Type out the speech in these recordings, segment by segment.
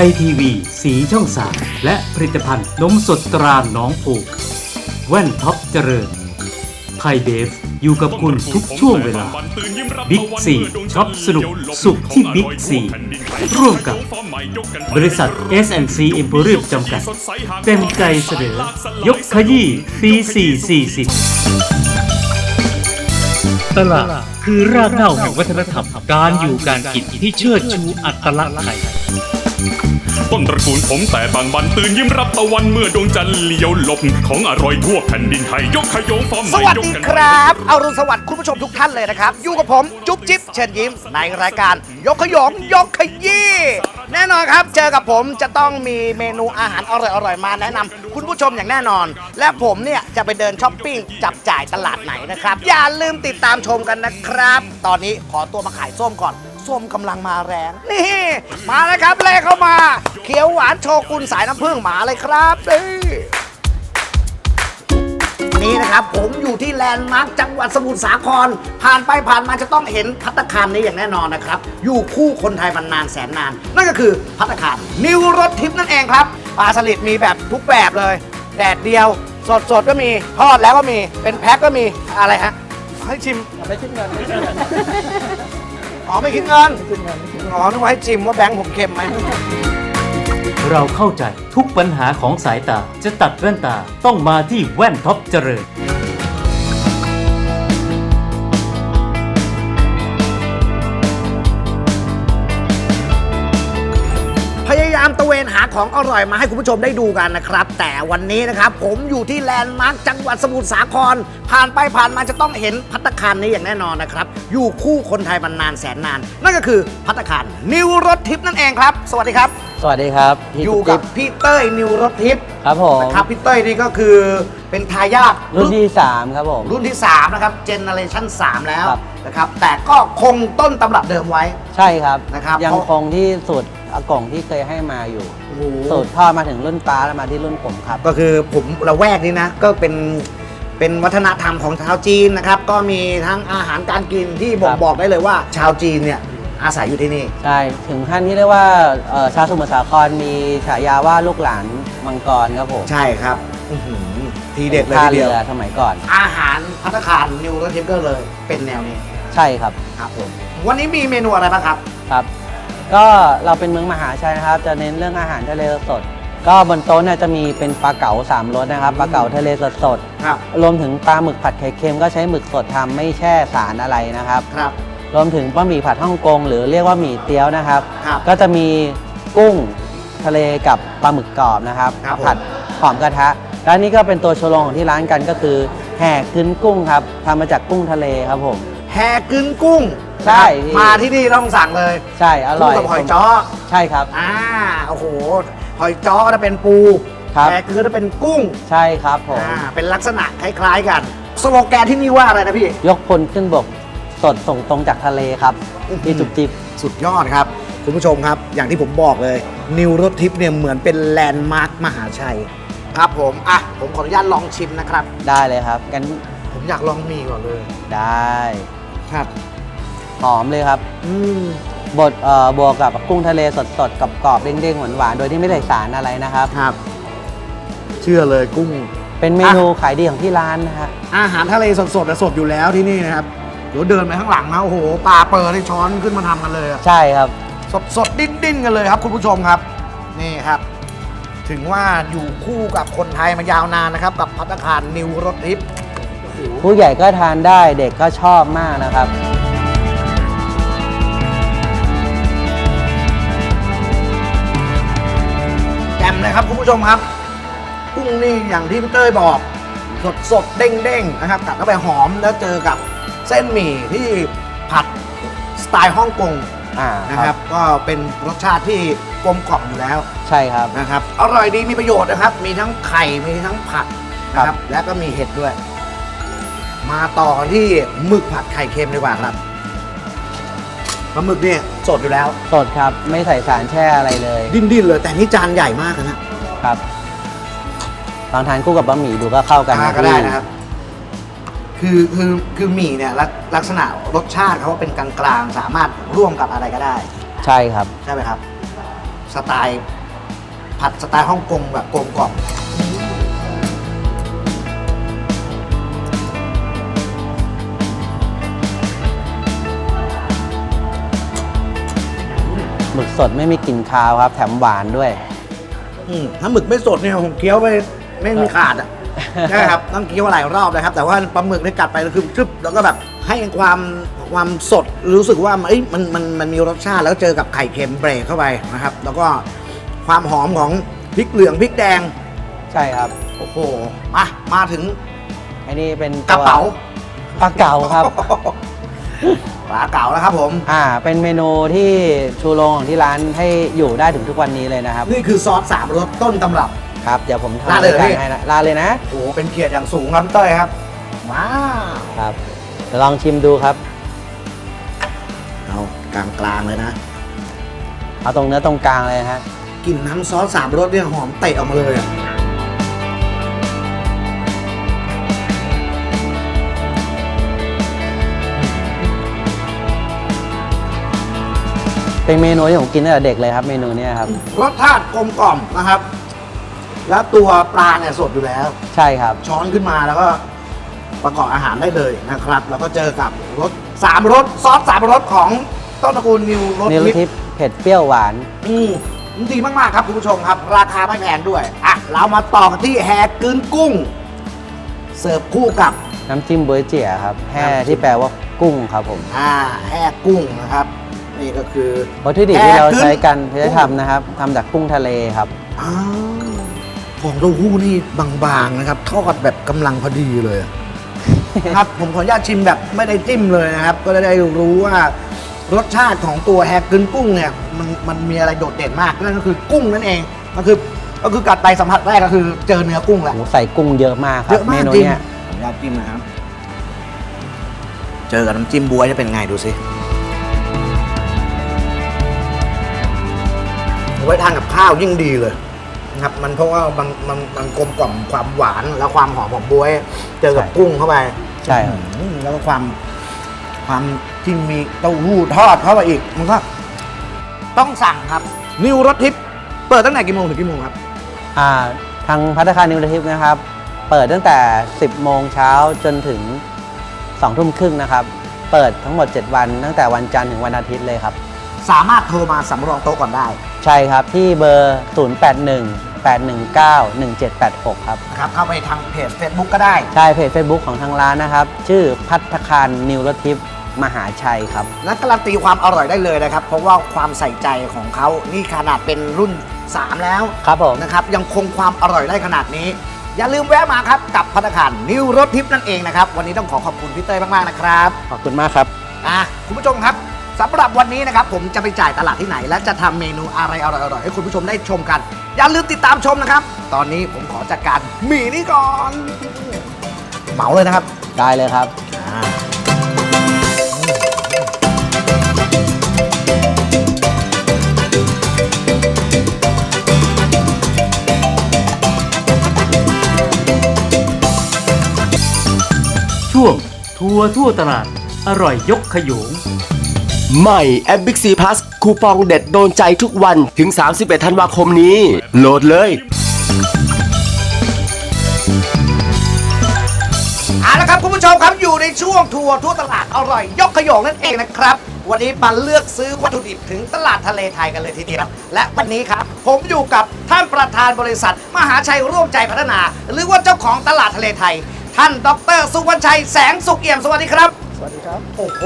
ทยทีวี สีช่องสาและผลิตภัณฑ์นมสดตราหน้องผูก แว่นท็อปเจริญ ไทยเบฟอยู่กับคุณทุกช่วงเวลา บิ๊กซีช็อปสนุกสุขที่บิ๊กซีร่วมกับบริษัท S&C Emporium จำกัด เต็มใจเสนอยกขยี้ปี440 ตลาดคือรากเหง้าแห่งวัฒนธรรม การอยู่การกินที่เชิดชูอัตลักษณ์ไทย ต้นตระกูลผมแต่บางบันตื่นยิ้มรับตะวันเมื่อดวงจันทร์เลี้ยวหลบของอร่อยทั่วแผ่นดินไทยยกขยงฟอร์มใหสม่วัสยกดีกันครับเอารุณสวัสดิ์คุณผู้ชมทุกท่านเลยนะครับ อยู่กับผมจุ๊บจิ๊บเชิญยิ้มในรายการ ยกขยงยกขยี้แน่นอนครับ เจอกับผมจะต้องมีเมนูอาหารอร่อยๆมาแนะนำคุณผู้ชมอย่างแน่นอน และผมเนี่ยจะไปเดินช้อปปิ้งจับจ่ายตลาดไหนนะครับ อย่าลืมติดตามชมกันนะครับ ตอนนี้ขอตัวมาขายส้มก่อน ส้มกำลังมาแรง นี่ มาแล้วครับเลขเข้ามา เขียวหวานโชกุนสายน้ำผึ้งมาเลยครับนี่นี่นะครับผมอยู่ที่แลนด์มาร์คจังหวัดสมุทรสาคร ผ่านไปผ่านมาจะต้องเห็นพัตตาคารนี้อย่างแน่นอนนะครับ อยู่คู่คนไทยมานานแสนนาน นั่นก็คือพัตตาคารนิวรถทิพย์นั่นเองครับปลาสลิดมีแบบทุกแบบเลย แดดเดียว สดสดก็มีทอดแล้วก็มีเป็นแพ็คก็มีอะไรฮะให้ชิมไม่คิดเงิน อ๋อไม่คิดเงินอ๋อนึกว่าให้ชิมว่าแบงค์ผมเค็มไหมเราเข้าใจทุกปัญหาของสายตาจะตัดแว่นตาต้องมาที่แว่นท็อปเจริญ ระเวนหาของอร่อยมาให้คุณผู้ชมได้ดูกันนะครับ แต่วันนี้นะครับ ผมอยู่ที่แลนด์มาร์คจังหวัดสมุทรสาคร ผ่านไปผ่านมาจะต้องเห็นพัตตาคารนี้อย่างแน่นอนนะครับ อยู่คู่คนไทยมานานแสนนาน นั่นก็คือพัตตาคารนิวรถทิพย์นั่นเองครับ สวัสดีครับ สวัสดีครับพี่อยู่ตุ๊กับพี่เต้ยนิวรถทิพย์ครับผมนะครับพี่เต้ยนี่ก็คือเป็นทายาทรุ่นที่ 3 ครับผม รุ่นที่ 3 นะครับเจเนเรชั่น3 แล้วครับ นะครับแต่ก็คงต้นตำรับเดิมไว้ ใช่ครับนะครับ ยังเพราะ คงที่สูตร อากงที่เคยให้มาอยู่โอ้โหสูตรทอดมาถึงรุ่นป้าแล้วมาที่รุ่นผมครับ ก็คือผมละแวกนี้นะ ก็เป็นเป็นวัฒนธรรมของชาวจีนนะครับ ก็มีทั้งอาหารการกินที่บ่งครับ บอกได้เลยว่า ชาวจีนเนี่ยอาศัยอยู่ที่นี่ ใช่ถึงขั้นที่เรียกว่าเอ่อชาวสมุทรสาครมีฉายาว่าลูกหลานมังกรครับผมใช่ครับอื้อหือทีเด็ดเลยท่าทีเดีเรืยว อสมัยก่อน อาหารพัตตาคารนิวรทิปก็เลย เป็นแนวนี้ใช่ครับครับผมวันนี้มีเมนูอะไรบ้างครับ ครับ ก็เราเป็นเมืองมหาชัยนะครับ จะเน้นเรื่องอาหารทะเลสด ก็บนโต๊ะเนี่ยจะมีเป็นปลาเก๋าสามรสนะครับปลาเก๋าทะเลสดสดครับๆรวมถึงปลาหมึกผัดไข่เค็มก็ใช้หมึกสดทำไม่แช่สารอะไรนะครับ ครับ รวมถึงบะหมี่ผัดฮ่องกงหรือเรียกว่าหมี่เตี๋ยวนะครับ ครับก็จะมีกุ้งทะเลกับปลาหมึกกรอบนะครับ ครับผม ผัดหอมกระทะและนี่ก็เป็นตัวโชว์โรงของที่ร้านกันก็คือแห่กึนกุ้งครับทำมาจากกุ้งทะเลครับผมแฮกึนกุ้ง ใช่นะครับพี่ มาที่นี่ต้องสั่งเลยใช่อร่อยคู่กับหอยจ้อใช่ครับ อ่าโอ้โหหอยจ้อจะเป็นปูครับแฮคือจะเป็นกุ้งใช่ครับผมอ่าเป็นลักษณะคล้ายๆกัน สโลแกนที่นี่ว่าอะไรนะพี่ ยกพลขึ้นบกสดส่งตรงจากทะเลครับอื้อหือ พี่จุบจิบ สุดยอดครับ คุณผู้ชมครับ อย่างที่ผมบอกเลย นิวรถทิปเนี่ยเหมือนเป็นแลนด์มาร์คมหาชัย ครับผม อะ ผมขออนุญาตลองชิมนะครับ ได้เลยครับกันผมอยากลองหมีก่อนเลย ได้ ครับ หอมเลยครับอืมบดเอ่อบวกกับกุ้งทะเลสดๆกับกรอบๆเด้งๆหวานๆโดยที่ไม่ใส่สารอะไรนะครับ ครับ เชื่อเลยกุ้ง เป็นเมนูขายดีของที่ร้านนะฮะ อาหารทะเลสดๆอะสดอยู่แล้วที่นี่นะครับเดี๋ยวเดินไปข้างหลังนะโอ้โหปลาเปิดให้ช้อนขึ้นมาทำกันเลยอะใช่ครับ สดสดดิ้นดิ้นๆกันเลยครับ คุณผู้ชมครับ นี่ครับ ถึงว่าอยู่คู่กับคนไทยมายาวนานนะครับ กับพัตตาคารนิวรถทิพย์โอ้โหผู้ใหญ่ก็ทานได้เด็กก็ชอบมากนะครับ แจ่มเลยครับคุณผู้ชมครับ กุ้งนี่อย่างที่พี่เต้ยบอก สดสดๆเด้งเด้งๆนะครับกัดเข้าไปหอมแล้วเจอกับเส้นหมี่ที่ผัดสไตล์ฮ่องกงอ่านะครับ ก็เป็นรสชาติที่กลมกล่อมอยู่แล้วใช่ครับ นะครับ อร่อยดีมีประโยชน์นะครับ มีทั้งไข่มีทั้งผักนะคครัรับ บ และก็มีเห็ดด้วย มาต่อที่หมึกผัดไข่เค็มดีกว่าครับปลาหมึกเนี่ยสดอยู่แล้ว สดครับ ไม่ใส่สารแช่อะไรเลย ดิ้นดิ้นๆเลยแต่นี่จานใหญ่มากนะ ครับลองทานคู่กับบะหมี่ดูก็เข้ากันอ่านะก็ได้พี่นะครับ คือคือคือหมี่เนี่ยลักลักษณะรสชาติเขาว่าเป็นกลางๆ สามารถร่วมกับอะไรก็ได้ ใช่ครับ ใช่ไหมครับ สไตล์ผัดสไตล์ฮ่องกงแบบกลมกล่อมหมึกสดไม่มีกลิ่นคาวครับ แถมหวานด้วย อืมถ้าหมึกไม่สดเนี่ยผมเคี้ยวไปไม่มีขาดอะใช่ครับต้องเคี้ยวหลายรอบนะครับ แต่ว่าปลาหมึกได้กัดไปแล้วคือชึบแล้วก็แบบให้ความความสดรู้สึกว่าเอ้ยมันมันมันมีรสชาติแล้วเจอกับไข่เค็มเบรกเข้าไปนะครับ แล้วก็ความหอมของพริกเหลืองพริกแดง ใช่ครับ โอ้โหมามาถึงอันนี้เป็นกระตัวเป๋า ปลาเก๋าครับ ปลาเก๋าแล้วครับผม อ่า เป็นเมนูที่ชูโรงของที่ร้านให้อยู่ได้ถึงทุกวันนี้เลยนะครับ นี่คือซอสสามรสต้นตำรับ ครับ เดี๋ยวผมราดทำเลยเหรอรายพี่การให้นะลาดเลยนะ โอ้โหเป็นเกียรติอย่างสูงครับพี่เต้ยครับว้าวครับเดี๋ยวลองชิมดูครับ เอากลางกลางๆเลยนะเอาตรงเนื้อตรงกลางเลยนะฮะ กลิ่นน้ำซอสสามรสเนี่ยหอมเตะออกมาเลยอะ เป็นเมนูที่ผมกินตั้งแต่เด็กเลยครับเมนูเนี้ยครับ รสชาติกลมกล่อมนะครับ แล้วตัวปลาเนี่ยสดอยู่แล้ว ใช่ครับ ช้อนขึ้นมาแล้วก็ประกอบอาหารได้เลยนะครับ แล้วก็เจอกับรสสามรสซอสสามรสของต้นตระกูลนิวรสนิวมิตรทิพย์เผ็ดเปรี้ยวหวาน อืมดีมากๆครับคุณผู้ชมครับ ราคาไม่แพงด้วยอะเรามาต่อกันที่แฮกึนกุ้ง เสิร์ฟคู่กับ น้ำจิ้มเบอร์เจียครับแห่น้ำจิ้มที่แปลว่ากุ้งครับผม อ่าแฮกุ้งนะครับ นี่ก็คือ วัตถุดิบที่เราแฮกึ้ใช้กันที่จะทำนะครับทำจากกุ้งทะเลครับอ้าวฟองเต้าหู้นี่บางๆนะครับ ทอดแบบกำลังพอดีเลยอะครับผมขออนุญาตชิมแบบไม่ได้จิ้มเลยนะครับ ก็จะได้รู้ว่ารสชาติของตัวแฮกึนกุ้งเนี่ยมันมันมีอะไรโดดเด่นมากนั่นก็คือกุ้งนั่นเองก็คือก็คือกัดไปสัมผัสแรกก็คือเจอเนื้อกุ้งแหละโหใส่กุ้งเยอะมากคเยรับอะเมมากนูจริงเนี้ยขออนุญาตจิ้มนะครับ เจอกับน้ำจิ้มบวยจะเป็นไงดูสิ ไว้ทานกับข้าวยิ่งดีเลยนะครับมันเพราะว่ามันมันมันกลมกล่อมความหวานและความหอมของบวย เจอกับกุ้งเข้าไปใช่ครับ อืมแล้วก็ความความที่มีเต้าหู้ทอดเข้าไปอีก มันก็ต้องสั่งครับ นิวรสทิพย์เปิดตั้งแต่กี่โมงถึงกี่โมงครับ อ่าทางพัฒคารนิวทิพย์นะครับ เปิดตั้งแต่ 10 โมงเช้าจนถึง2ทุ่มครึ่งนะครับ เปิดทั้งหมด 7 วันตั้งแต่วันจันทร์ถึงวันอาทิตย์เลยครับ สามารถโทรมาสำรองโต๊ะก่อนได้ใช่ครับที่เบอร์ 081 819 1786 ครับ นะครับเข้าไปทางเพจ Facebook ก็ได้ ใช่เพจ Facebook ของทางร้านนะครับ ชื่อพัฒคารนิวรทิพย์มหาชัยครับ และการันตีความอร่อยได้เลยนะครับ เพราะว่าความใส่ใจของเขานี่ขนาดเป็นรุ่น 3 แล้วครับผม นะครับยังคงความอร่อยได้ขนาดนี้ อย่าลืมแวะมาครับกับพัตตาคารนิวรสทิพย์นั่นเองนะครับ วันนี้ต้องขอขอบคุณพี่เต้ยมากๆนะครับ ขอบคุณมากครับ อะคุณผู้ชมครับ สำหรับวันนี้นะครับผมจะไปจ่ายตลาดที่ไหน และจะทำเมนูอะไรอร่อยๆให้คุณผู้ชมได้ชมกัน อย่าลืมติดตามชมนะครับ ตอนนี้ผมขอจัดการหมี่นี่ก่อน เหมาเลยนะครับ ได้เลยครับ ช่วงทัวร์ทั่วตลาด อร่อยยกขยง ใหม่แอป Big C Plus คูปองเด็ดโดนใจทุกวันถึง 31 ธันวาคมนี้ โหลดเลยเอาละครับคุณผู้ชมครับอยู่ในช่วงทัวร์ทั่วตลาดอร่อย ยกขยงนั่นเองนะครับ วันนี้มาเลือกซื้อวัตถุดิบถึงตลาดทะเลไทยกันเลยทีเดียวและวันนี้ครับ ผมอยู่กับท่านประธานบริษัท มหาชัยร่วมใจพัฒนา หรือว่าเจ้าของตลาดทะเลไทย ท่านดรสุวรรณชัยแสงสุขเอี่ยมสวัสดีครับ สวัสดีครับ โอ้โห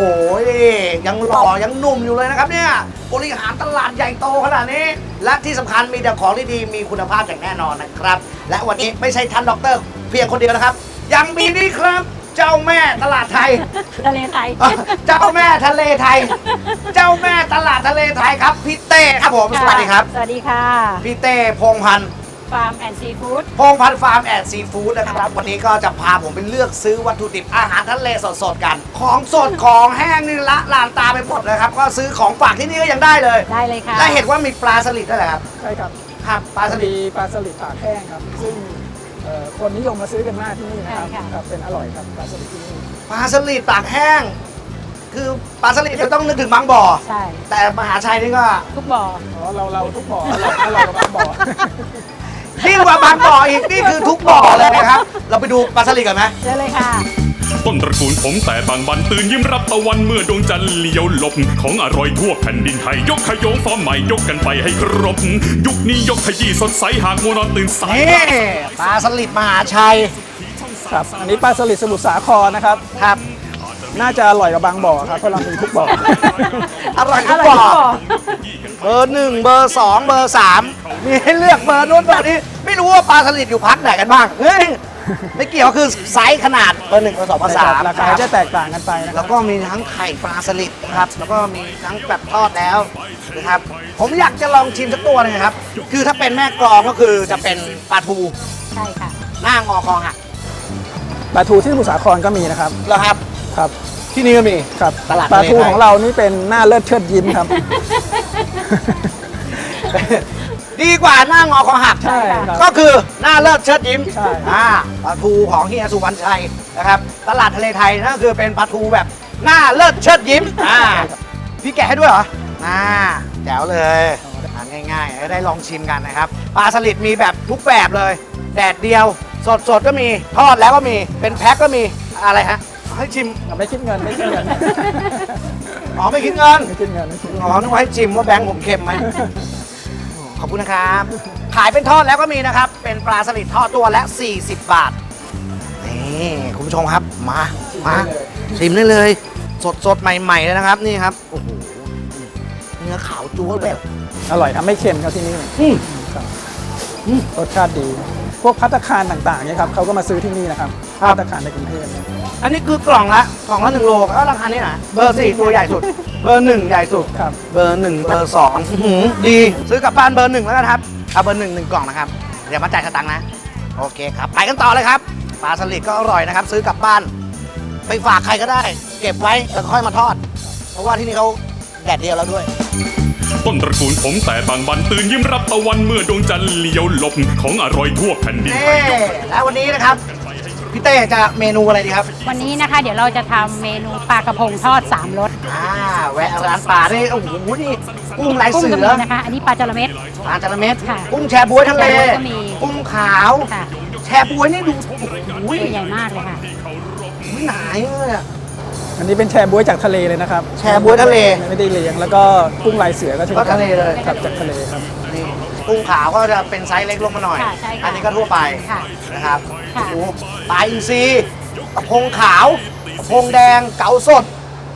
ยังหล่อ ยังหนุ่มอยู่เลยนะครับเนี่ย บริหารตลาดใหญ่โตขนาดนี้ และที่สำคัญมีแต่ของที่ดีมีคุณภาพอย่างแน่นอนนะครับ และวันนี้ไม่ใช่ท่านด็อกเตอร์เพียงคนเดียวนะครับ ยังมีนี่ครับเจ้าแม่ตลาดไทย ทะเลไทยอะเจ้าแม่ทะเลไทย เจ้าแม่ตลาดทะเลไทยครับพี่เต้ครับผม สวัสดีครับ สวัสดีค่ะ พี่เต้พงษ์พันธ์ ฟาร์มแอนด์ซีฟู้ดพงษ์พันธ์ฟาร์มแอนด์ซีฟู้ดนะครับ วันนี้ก็จะพาผมไปเลือกซื้อวัตถุดิบอาหารทะเลสดๆกัน ของสดของแห้งนี่ละลานตาไปหมดเลยครับ ก็ซื้อของฝากที่นี่ก็ยังได้เลย ได้เลยค่ะและเห็นว่ามีปลาสลิดด้วยเหรอครับใช่ครับครับปลาสลิมีดปลาสลิดตากแห้งครับ ซึ่งเอ่อคนนิยมมาซื้อกันมากที่นี่นะครับใช่ค่ะครับเป็นอร่อยครับปลาสลิดที่นี่ปลาสลิดตากแห้ง คือปลาสลิดจะต้องนึกถึงบางบ่อ ใช่ แต่มหาชัยนี่ก็ ทุกบ่อ อ๋อเราเราทุกบ่อเราเราก็บางบ่อ ยิ่งกว่าบางบ่ออีกนี่คือทุกบ่อเลยนะครับ เราไปดูปลาสลิดกันไหมเจอเลยค่ะ ต้นตระกูลผมแต่บางบันตื่นยิ้มรับตะวันเมื่อดวงจันทร์เลี้ยวหลบ ของอร่อยทั่วแผ่นดินไทยยกขยงฟอร์มใหม่ยกกันไปให้ครบ ยุคนี้ยกขยี้สดใสหากมัวนอนตื่นสายนี่ปลาสลิดมหาชัยครับ อันนี้ปลาสลิดสมุทรสาครนะครับ ครับ น่าจะอร่อยกว่าบางบ่อครับเพราะเรามีทุกบ่อ อร่อยทุอกร่อยบ่อทุกบ่อเบอร์หนึ่งเบอร์สองเบอร์สาม มีให้เลือกเบอร์นู้นเบอร์นี้ ไม่รู้ว่าปลาสลิดอยู่พักไหนกันบ้างเฮ้ยไม่เกี่ยวคือไซส์ขนาดเบอร์หนึ่งเบอร์สองเบอร์สามราคาจะแตกต่างกันไปนะคแล้รับวก็มีทั้งไข่ปลาสลิดนะครับ แล้วก็มีทั้งแบบทอดแล้วนะครับ ผมอยากจะลองชิมสักตัวหนึงครับ คือถ้าเป็นแม่กรองก็คือจะเป็นปลาทูใช่ค่ะหน้างอคอหักปลาทูที่สมุทรสาครก็มีนะครับแล้วครับครับที่นี่ก็มีครับตลาดปลาทูทะเลไทยของเรานี่เป็นหน้าเลิศเชิดยิ้มครับ ดีกว่าหน้างอคอหัก ใช่ครับ ก็คือหน้าเลิศเชิดยิ้มใช่ อ่าปลาทูของเฮียสุวรรณชัยนะครับ ตลาดทะเลไทยนั่นก็คือเป็นปลาทูแบบหน้าเลิศเชิดยิ้มอ่าพี่แกะให้ด้วยเหรออ่าแจ๋วเลยทานง่ายๆให้ได้ลองชิมกันนะครับปลาสลิดมีแบบทุกแบบเลย แดดเดียว สดๆก็มีทอดแล้วก็มีเป็นแพ็คก็มีอะไรฮะให้ชิมไม่คิดเงินไม่คิดเงินอ๋อไม่คิดเงิน ไม่คิดเงินไม่คิดเงิน อ๋อนึกว่าให้ชิมว่าแบงค์ผมเค็มไหม ขอบคุณนะครับ ขายเป็นทอดแล้วก็มีนะครับ เป็นปลาสลิดทอดตัวละ 40 บาท นี่คุณผู้ชมครับ มา มาชิมได้เลย สดสดๆใหม่ๆเลยนะครับ นี่ครับ โอ้โห เนื้อขาวจั๊วแบบ อร่อยครับไม่เค็มครับที่นี่อืมครับอืมรสชาติดี พวกพัตตาคารต่างๆเนี่ยครับเขาก็มาซื้อที่นี่นะครับครับพัตตาคารในกรุงเทพ อันนี้คือกล่องละกล่องละหนึ่งโลก็ราคานี้นะเบอร์สี่ตัวใหญ่สุด เบอร์หนึ่งใหญ่สุดครับ เบอร์หนึ่งเบอร์สองอื้อหือดีซื้อกลับบ้านเบอร์หนึ่งแล้วกันครับเอาเบอร์หนึ่งหนึ่งกล่องนะครับเดี๋ยวมาจ่ายสตังค์นะโอเคครับไปกันต่อเลยครับปลาสลิดก็อร่อยนะครับ ซื้อกลับบ้าน ไปฝากใครก็ได้ เก็บไว้แล้วค่อยมาทอด เพราะว่าที่นี่เขาแดดเดียวแล้วด้วย ต้นตระกูลผมแต่บางบันตื่นยิ้มรับตะวันเมื่อดวงจันทร์เลี้ยวหลบของอร่อยทั่วแผ่นดินไทเน่ยยกแล้ววันนี้นะครับ พี่เต้จะเมนูอะไรดีครับวันนี้นะคะ เดี๋ยวเราจะทำเมนูปลากระพงทอด3รสอ่าแวะร้านปลาได้โอ้โหนี่กุ้งลายกุ้งเสืก็อมีนะคะ อันนี้ปลาจระเม็ด ปลาจระเม็ดค่ะกุ้งแชบ๊วยทะเลแชบ๊วยก็มี กุ้งขาว ค่ะแชบ๊วยนี่ดูโอ้โหตัวใหญ่มากเลยค่ะหนาเลยอะ อันนี้เป็นแชบ๊วยจากทะเลเลยนะครับแชบ๊วยทะเล ไม่ได้เลี้ยงแล้วก็กุ้งลายเสือก็เช่นก็กันทะเลเลย ครับจากทะเลครับนี่ กุ้งขาวก็จะเป็นไซส์เล็กลงมาหน่อย ค่ะใช่ค่ะอันนี้ก็ทั่วไปค่ะนะครับค่ะ โอ้โหปลาอินทรีกระพงขาวกระพงแดงเก๋าสด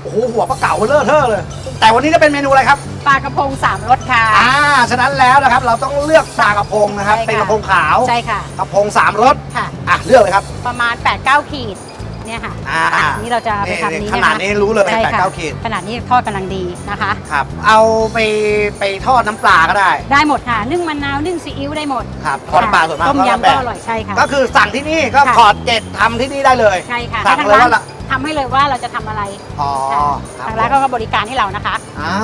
โอ้โหหัวปลาเก๋าเลอะเทอะเลย แต่วันนี้จะเป็นเมนูอะไรครับ ปลากระพง3รสค่ะ อ่า ฉะนั้นแล้วนะครับเราต้องเลือกปลากระพงนะครับ ใช่ค่ะ เป็นกระพงขาว ใช่ค่ะ กระพงสามรส ค่ะ อะ เลือกเลยครับ ประมาณ 8-9 ขีด เนี่ยค่ะอ่าอะนี่เราจะเอาไปทำนี่นี้ขนะคะนาดนี้รู้เลยใช่ค่ะ8-9ขีดขนาดนี้ทอดกำลังดีนะคะ ครับ เอาไปไปทอดน้ำปลาก็ได้ ได้หมดค่ะ นึ่งมะนาวนึ่งซีอิ๊วได้หมดครับทอดน้ำปลาส่วนมากต้มก็ยำแบก็บอร่อยใช่ค่ะ ก็คือสั่งที่นี่ก็ค่ะ ขอดเจ็ดทำที่นี่ได้เลย ใช่ค่ะสั่งทางเลยร้านว่าละ ทำให้เลยว่าเราจะทำอะไรอ๋อค่ะครับทางร้านเขาก็บริการให้เรานะคะ อ่า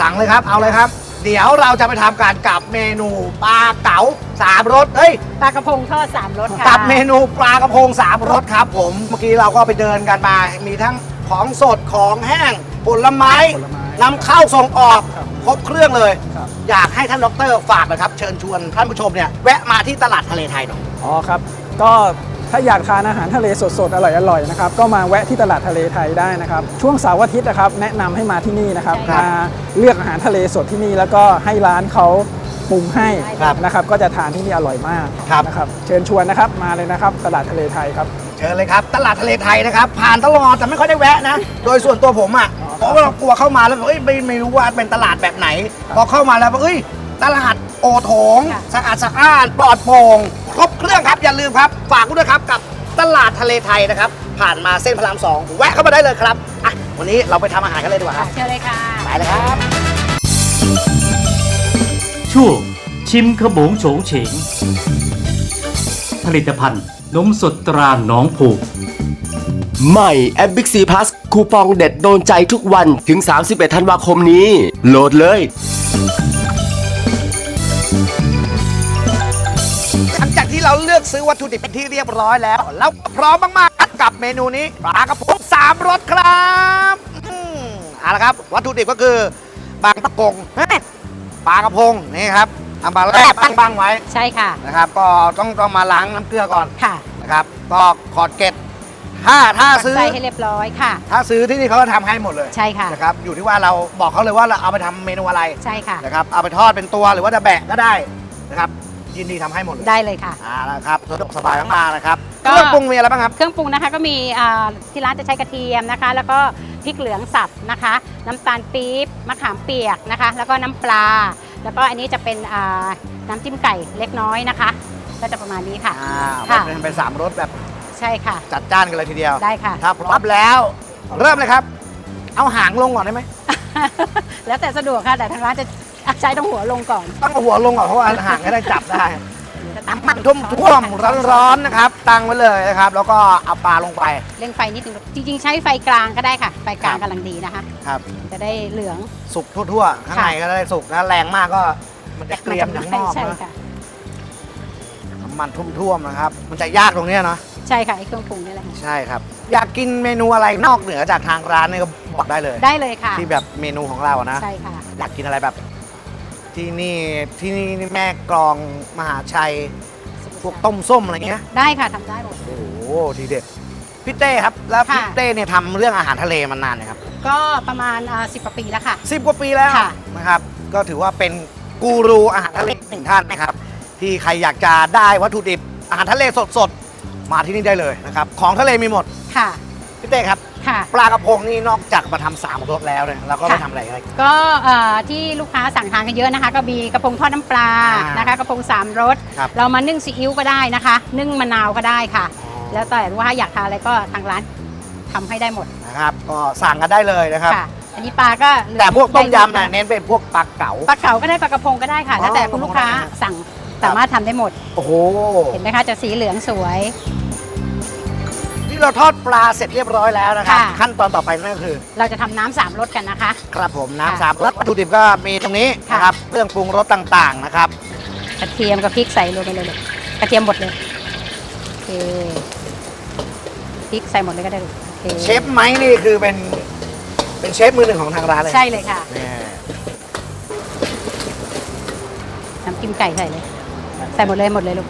สั่งเลยครับ เอาเลยครับ เดี๋ยวเราจะไปทำการกับเมนูปลาเก๋าสามรสเฮ้ย ปลากระพงทอด3รสค่ะกับเมนูปลากระพงสามรสครับผม เมื่อกี้เราก็ไปเดินกันมา มีทั้งของสดของแห้งผลไม้ผลไม้นำเข้าส่งออกครับครบเครื่องเลย ครับ อยากให้ท่านดรฝากนะครับ เชิญชวนท่านผู้ชมเนี่ยแวะมาที่ตลาดทะเลไทยหน่อย อ๋อครับ ก็ ถ้าอยากทานอาหารทะเลสดๆ อร่อยๆนะครับก็มาแวะที่ตลาดทะเลไทยได้นะครับ ช่วงเสาร์อาทิตย์นะครับแนะนำให้มาที่นี่นะครับครับมาเลือกอาหารทะเลสดที่นี่ แล้วก็ให้ร้านเขาปรุงให้ครับนะครับก็จะทานที่นี่อร่อยมากครับ นะครับเชิญชวนนะครับมาเลยนะครับตลาดทะเลไทยครับ เชิญเลยครับ ตลาดทะเลไทยนะครับ ผ่านตลอดแต่ไม่ค่อยได้แวะนะ โดยส่วนตัวผมอะอ๋อครับเพราะว่าเรากลัวเข้ามาแล้วเอ้ยไม่ไม่รู้ว่าเป็นตลาดแบบไหน พอเข้ามาแล้วเอ้ย ตลาด โอโถงค่ะ สะอาดสะอ้านปลอดโปร่งครบเครื่องครับอย่าลืมครับ ฝากด้วยครับกับตลาดทะเลไทยนะครับ ผ่านมาเส้นพระรามสองแวะเข้ามาได้เลยครับอะวันนี้เราไปทำอาหารกันเลยดีกว่าคค่ะรับเชิญเลยค่ะ ไปเลยครับ ช่วงชิมขบงโฉงเฉง ผลิตภัณฑ์นมสดตราหนองผูก ใหม่แอป Big C Plus คูปองเด็ดโดนใจทุกวันถึง 31 ธันวาคมนี้ โหลดเลย เราเลือกซื้อวัตถุดิบเป็นที่เรียบร้อยแล้วเราพร้อมมากๆกับเมนูนี้ปลากระพงสามรสครับอืมเอาละครับ วัตถุดิบก็คือบางปะกงเฮ้ยปลากระพงนี่ครับเอามาแลบตั้งบังไว้ใช่ค่ะ นะครับ ก็ต้องต้องมาล้างน้ำเกลือก่อนค่ะนะครับก็ขอดเกล็ดถ้าถ้าซื้อ ใส่ให้เรียบร้อยค่ะ ถ้าซื้อที่นี่เขาก็ทำให้หมดเลยใช่ค่ะ นะครับอยู่ที่ว่าเราบอกเขาเลยว่าเราเอาไปทำเมนูอะไรใช่ค่ะนะครับเอาไปทอดเป็นตัวหรือว่าจะแบะก็ได้นะครับ ยินดีทำให้หมดเลยได้เลยค่ะ อ่าแล้วครับสะดวกสบายมากๆนะครับก็เครื่องปรุงมีอะไรบ้างครับ เครื่องปรุงนะคะก็มีอ่าที่ร้านจะใช้กระเทียมนะคะ แล้วก็พริกเหลืองสับนะคะ น้ำตาลปี๊บมะขามเปียกนะคะ แล้วก็น้ำปลา แล้วก็อันนี้จะเป็นอ่าน้ำจิ้มไก่เล็กน้อยนะคะ ก็จะประมาณนี้ค่ะอ่าค่ะเป็นเป็นสามรสแบบใช่ค่ะ จัดจ้านกันเลยทีเดียวได้ค่ะ ถ้าพร้อมแล้ว เริ่มเลยครับ เอาหางลงก่อนได้ไหม แล้วแต่สะดวกค่ะแต่ทางร้านจะ ใช้ตรงหัวลงก่อนต้องเอาหัวลงก่อนเพราะว่าหางให้ได้จับได้น้ำมันท่วมท่วมๆร้อนๆนะครับ ตั้งไว้เลยนะครับ แล้วก็เอาปลาลงไป เร่งไฟนิดนึงจริง ๆ ใช้ไฟกลางก็ได้ค่ะ ไฟกลางครับกำลังดีนะคะ ครับ จะได้เหลือง สุกทั่วๆข้างในก็ได้สุกนะแรงมากก็มันจะเกรียมอย่างนอกใช่นะค่ะ น้ำมันท่วมๆนะครับ มันจะยากตรงเนี้ยเนาะใช่ค่ะไอ้เครื่องปรุงนี่แหละค่ะใช่ครับ อยากกินเมนูอะไรนอกเหนือจากทางร้านนี่ก็บอกได้เลย ได้เลยค่ะ ที่แบบเมนูของเราอะนะ ใช่ค่ะ อยากกินอะไรแบบ ที่นี่ที่นี่นี่แม่กลองมหาชัย พวกต้มส้มอะไรเงี้ย ได้ค่ะทำได้หมด โอ้โหทีเด็ดพี่เต้ครับ แล้วค่ะพี่เต้เนี่ยทำเรื่องอาหารทะเลมานานเลยครับก็ประมาณสิบกว่าปีแล้วค่ะ สิบกว่าปีแล้วค่ะ นะครับ ก็ถือว่าเป็นกูรูอาหารทะเลหนึ่งท่านนะครับ ที่ใครอยากจะได้วัตถุดิบอาหารทะเลสดๆ มาที่นี่ได้เลยนะครับ ของทะเลมีหมด ค่ะ พี่เต้ครับ ค่ะ ปลากระพงนี่นอกจากมาทำสามรสแล้วเนี่ยเราก็ไปค่ะ ทำอะไรอะไร ก็เอ่อที่ลูกค้าสั่งทานกันเยอะนะคะ ก็มีกระพงทอดน้ำปลาอ่านนะคะกระพงสามรสครับ เรามานึ่งซีอิ๊วก็ได้นะคะ นึ่งมะนาวก็ได้ค่ะ แล้วแต่ว่าอยากทานอะไรก็ทางร้านทำให้ได้หมดนะครับก็สั่งกันได้เลยนะครับ ค่ะ อันนี้ปลาก็เหลือแต่พวกต้มยำได้น่ะเน้นเป็นพวกปลาเก๋า ปลาเก๋าก็ได้ปลากระพงก็ได้ค่ะ แล้วแต่อ๋อคุณลูกค้าได้ครับสั่งสามารถทำได้หมด โอ้โห เห็นไหมคะจะสีเหลืองสวย ที่เราทอดปลาเสร็จเรียบร้อยแล้วนะครับ ค่ะ ขั้นตอนต่อไปนั่นก็คือน้เราจะทำน้ำสามรสกันนะคะ ครับผมค่ะน้ำสามรสวัตถุดิบก็มีตรงนี้ค่ะ นะครับเครื่องปรุงรสต่างๆนะครับ กระเทียมกับพริกใส่ลงไปเลยลูกกระเทียมหมดเลยโอเคพริกใส่หมดเลยก็ได้ลูกโอเคเชฟไม้นี่คือเป็นเป็นเชฟมือหนึ่งของทางร้านเลยใช่เลยค่ะเนี่ยน้ำจิ้มไก่ใส่เลย ใส่หมดเลยหมดเลยลูก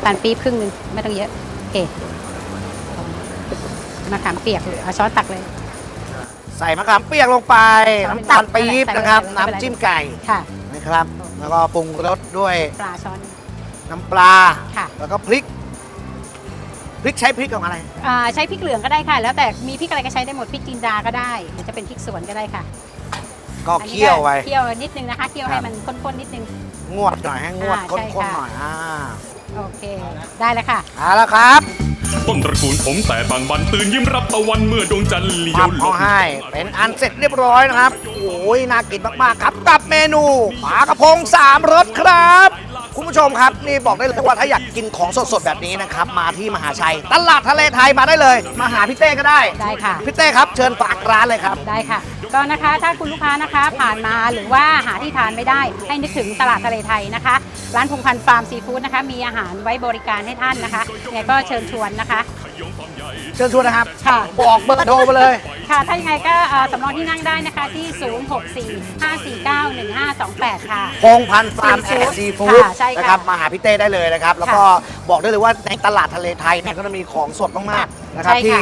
ำตาลปี๊บครึ่งหนึงไม่ต้องเยอะโอเคมะขามเปียกลูกเอาช้อนตักเลย ใส่มะขามเปียกลงไป น้ำตาลปี๊บใส่ไปเลยนะครับใส่ไปเลยน้ำจิ้มไก่ค่ะ นะครับ แล้วก็ปรุงรสด้วยปลาช้อน น้ำปลา ค่ะ แล้วก็พริก พริกใช้พริกของอะไรอ่าใช้พริกเหลืองก็ได้ค่ะ แล้วแต่มีพริกอะไรก็ใช้ได้หมดพริกจินดาก็ได้หรือจะเป็นพริกสวนก็ได้ค่ะ ก็อันนี้เคี่ยวไว้เคี่ยวนิดนึงนะคะเคี่ยวครัให้บมันข้นๆนิดนึง งวดหน่อยให้งวดอ่าข้ใช่นค่ะๆหน่อยอ่า โอเค ได้แล้วค่ะ เอาละครับ ต้นตระกูลผมแต่บางบันตื่นยิ้มรับตะวันเมื่อดวงจันทร์เลี้ยพัวบหลเขาบให้ เป็นอันเสร็จเรียบร้อยนะครับ โอ้ยน่ากินมากๆครับ กับเมนูปลากระพงสามรสครับ คุณผู้ชมครับนี่บอกได้เลยว่าถ้าอยากกินของสดๆแบบนี้นะครับ มาที่มหาชัย ตลาดทะเลไทยมาได้เลย มาหาพี่เต้ก็ได้ ได้ค่ะ พี่เต้ครับ เชิญฝากร้านเลยครับ ได้ค่ะ ก็นะคะถ้าคุณลูกค้านะคะผ่านมาหรือว่าหาที่ทานไม่ได้ ให้นึกถึงตลาดทะเลไทยนะคะ ร้านพงพันธ์ฟาร์มซีฟู้ดนะคะ มีอาหารไว้บริการให้ท่านนะคะยังไงก็เชิญชวนนะคะ เชิญชวนนะครับ ค่ะ บอกเบอร์โทรไปเลย ค่ะ ถ้ายังไงก็เอ่อสำรองที่นั่งได้นะคะที่ 0645491528 ค่ะ พงพันธ์ฟาร์มแอนด์ซีฟู้ดค่ะใช่ค่ะนะครับมาหาพี่เต้ได้เลยนะครับ แล้วก็บอกได้เลยว่าในตลาดทะเลไทยเนี่ยก็จะมีของสดมากๆนะครับใช่ค่ะ ที่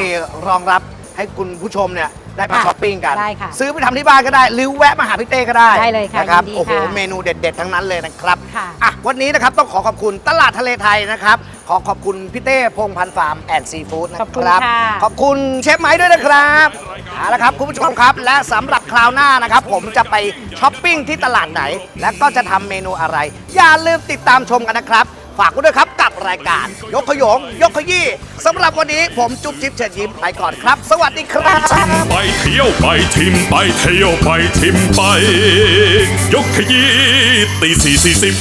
รองรับให้คุณผู้ชมเนี่ย ได้มาค่ะช้อปปิ้งกัน ได้ค่ะซื้อไปทำที่บ้านก็ได้ หรือแวะมาหาพี่เต้ก็ได้ได้เลยค่ะนะครับยินดีโอ้โหค่ะเมนูเด็ด ๆ ทั้งนั้นเลยนะครับค่ะ อะวันนี้นะครับต้องขอขอบคุณตลาดทะเลไทยนะครับขอขอบคุณพี่เต้พงพันธ์ฟาร์มแอนด์ซีฟู้ดนะ ขอบคุณครับค่ะ ขอบคุณเชฟไม้ด้วยนะครับเอาละครับคุณผู้ชมครับ และสำหรับคราวหน้านะครับ ผมจะไปช้อปปิ้งที่ตลาดไหน และก็จะทำเมนูอะไร อย่าลืมติดตามชมกันนะครับ ฝากไว้ด้วยครับกับรายการ ยกขยง ยกขยี้สำหรับวันนี้ผมจุ๊บจิ๊บเชิญยิ้มไปก่อนครับ สวัสดีครับ ไปเที่ยวไปทิมไปเที่ยวไปทิมไป ยกขยี้ตีสี่สี่สิบ